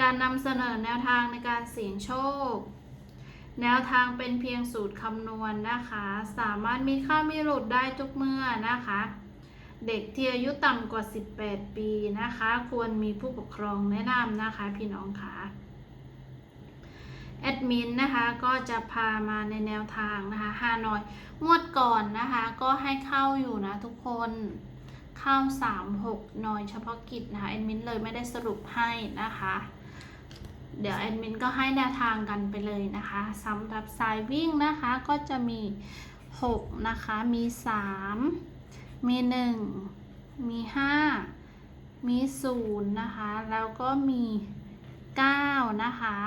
การนำเสนอแนวทางในการเสี่ยงโชค แนวทางเป็นเพียงสูตรคำนวณนะคะ สามารถมีค่ามีหลุดได้ทุกเมื่อนะคะ เด็กที่อายุต่ำกว่า 18 ปีนะคะ ควรมีผู้ปกครองแนะนำนะคะพี่น้องคะแอดมินนะคะก็จะพามาในแนวทางนะคะฮานอยงวดก่อนนะคะก็ให้เข้าอยู่นะทุกคนเข้า 3 6นอยเฉพาะกิจนะคะแอดมินเลยไม่ได้สรุปให้นะคะ เดี๋ยวแอดมินก็ให้แนวทางกันไปเลยนะคะสำหรับสายวิ่งนะคะก็จะมี 6 นะคะ มี 3 มี 1 มี 5 มี 0 นะคะ แล้วก็มี 9 นะคะ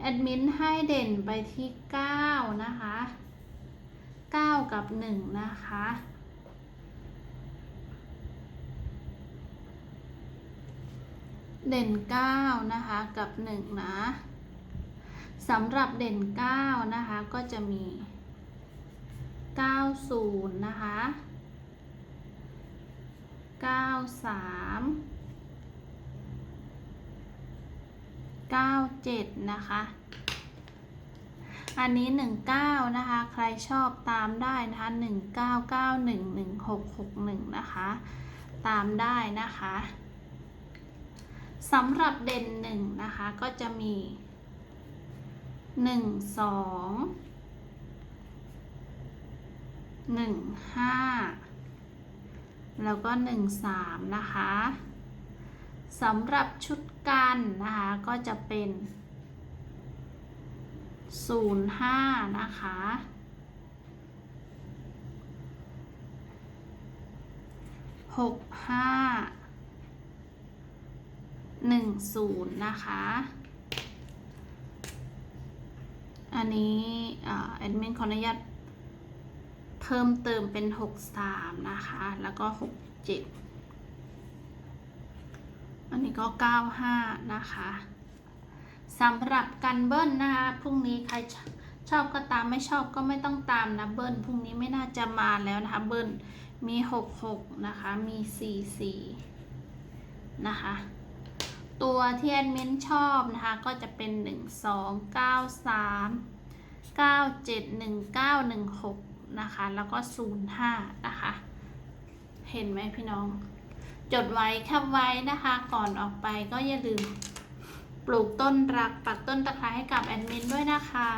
แอดมินให้เด่นไปที่ 9 นะคะ 9 กับ 1 นะคะ เด่น 9 นะคะกับ1นะสำหรับเด่น 9 นะคะ ก็จะมี 90 นะคะ 93 97 นะคะ อันนี้ 19 นะคะ ใครชอบตามได้นะคะ 1991 1661 นะคะ ตามได้นะคะ สำหรับเด่นหนึ่งนะคะก็จะมีหนึ่งสองหนึ่งห้าแล้วก็หนึ่งสามนะคะสำหรับชุดกันนะคะก็จะเป็นศูนย์ห้านะคะหกห้า หนึ่งศูนย์นะคะ อันนี้แอดมินขออนุญาตเพิ่มเติมเป็นหกสามนะคะ แล้วก็หกเจ็ดอันนี้ก็เก้าห้านะคะสำหรับกันเบิ้ลนะคะพรุ่งนี้ใครชอบก็ตามไม่ชอบก็ไม่ต้องตามนะเบิ้ลพรุ่งนี้ไม่น่าจะมาแล้วนะคะเบิ้ลมีหกหกนะคะ มีสี่สี่นะคะ ตัวที่แอดมินชอบนะคะก็จะเป็น 1 2 9 3 9 7 1 9 1 6นะคะแล้วก็ 0 5นะคะเห็นไหมพี่น้อง จดไว้แคปไว้นะคะก่อนออกไปก็อย่าลืมปลูกต้นรักปักต้นตะไคร้ให้กับแอดมินด้วยนะคะ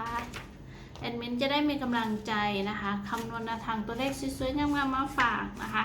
แอดมินจะได้มีกำลังใจนะคะคำนวณทางตัวเลขสวยๆงามๆมาฝากนะคะ